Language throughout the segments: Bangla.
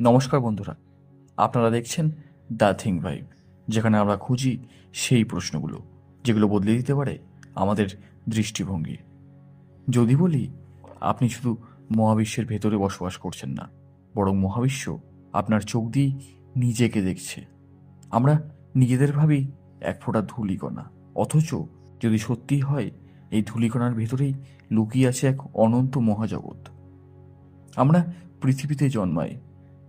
নমস্কার বন্ধুরা, আপনারা দেখছেন দ্য থিং ভাইব, যেখানে আমরা খুঁজি সেই প্রশ্নগুলো, যেগুলো বদলে দিতে পারে আমাদের দৃষ্টিভঙ্গি। যদি বলি, আপনি শুধু মহাবিশ্বের ভেতরে বসবাস করছেন না, বরং মহাবিশ্ব আপনার চোখ দিয়েই নিজেকে দেখছে। আমরা নিজেদের ভাবি এক ফোঁটা ধূলিকণা, অথচ যদি সত্যি হয়, এই ধূলিকণার ভেতরেই লুকিয়ে আছে এক অনন্ত মহাজগৎ। আমরা পৃথিবীতে জন্মাই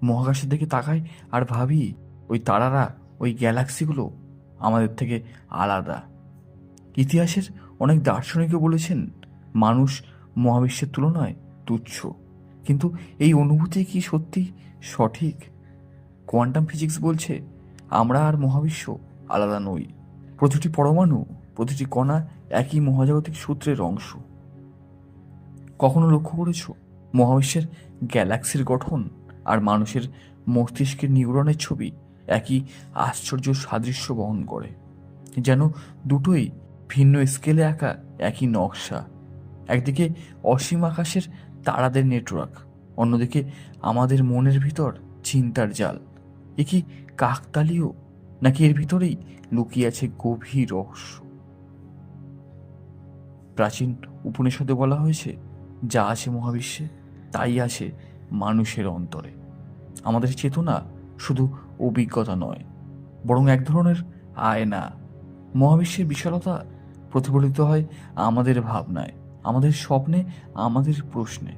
মহাকাশের দিকে তাকাই আর ভাবি, ওই তারারা, ওই গ্যালাক্সিগুলো আমাদের থেকে আলাদা। ইতিহাসের অনেক দার্শনিকও বলেছেন, মানুষ মহাবিশ্বের তুলনায় তুচ্ছ। কিন্তু এই অনুভূতি কি সত্যি সঠিক? কোয়ান্টাম ফিজিক্স বলছে, আমরা আর মহাবিশ্ব আলাদা নই। প্রতিটি পরমাণু, প্রতিটি কণা একই মহাজাগতিক সূত্রের অংশ। কখনো লক্ষ্য করেছ মহাবিশ্বের গ্যালাক্সির গঠন আর মানুষের মস্তিষ্কের নিউরনের ছবি একই আশ্চর্য সাদৃশ্য বহন করে। যেন দুটোই ভিন্ন স্কেলে আঁকা একই নকশা। একদিকে অসীম আকাশের তারাদের নেটওয়ার্ক, অন্যদিকে আমাদের মনের ভিতর চিন্তার জাল। এ কি কাকতালীয়, নাকি এর ভিতরেই লুকিয়ে আছে গভীর রহস্য? প্রাচীন উপনিষদে বলা হয়েছে, যা আছে মহাবিশ্বে, তাই আছে মানুষের অন্তরে। আমাদের চেতনা শুধু অভিজ্ঞতা নয়, বরং এক ধরনের আয়না। মহাবিশ্বের বিশালতা প্রতিফলিত হয় আমাদের ভাবনায়, আমাদের স্বপ্নে, আমাদের প্রশ্নে।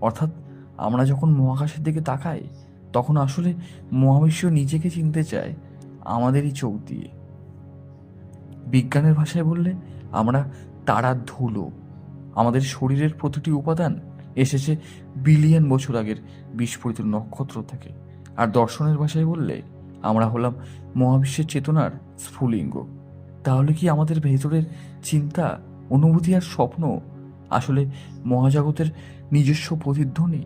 অর্থাৎ আমরা যখন মহাকাশের দিকে তাকাই, তখন আসলে মহাবিশ্ব নিজেকে চিনতে চায় আমাদেরই চোখ দিয়ে। বিজ্ঞানের ভাষায় বললে, আমরা তারা ধুলো আমাদের শরীরের প্রতিটি উপাদান এসেছে বিলিয়ন বছর আগের বিস্ফোরিত নক্ষত্র থেকে। আর দর্শনের ভাষায় বললে, আমরা হলাম মহাবিশ্বের চেতনার স্ফুলিঙ্গ। তাহলে কি আমাদের ভেতরের চিন্তা, অনুভূতি আর স্বপ্ন আসলে মহাজগতের নিজস্ব প্রতিধ্বনি?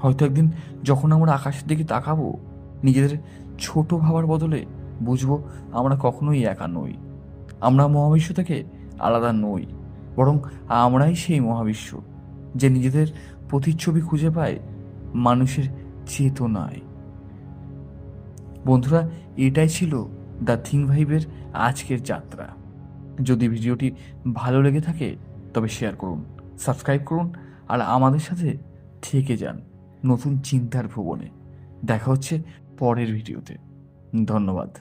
হয়তো একদিন যখন আমরা আকাশের দিকে তাকাবো, নিজেদের ছোট ভাবার বদলে বুঝব আমরা কখনোই একা নই। আমরা মহাবিশ্ব থেকে আলাদা নই, বরং আমরাই সেই মহাবিশ্ব, যে নিজেদের প্রতিচ্ছবি খুঁজে পায় মানুষের চেতনায়। বন্ধুরা, এটাই ছিল দ্য থিং ভাইবের আজকের যাত্রা। যদি ভিডিওটি ভালো লেগে থাকে, তবে শেয়ার করুন, সাবস্ক্রাইব করুন, আর আমাদের সাথে থেকে যান নতুন চিন্তার ভুবনে। দেখা হচ্ছে পরের ভিডিওতে। ধন্যবাদ।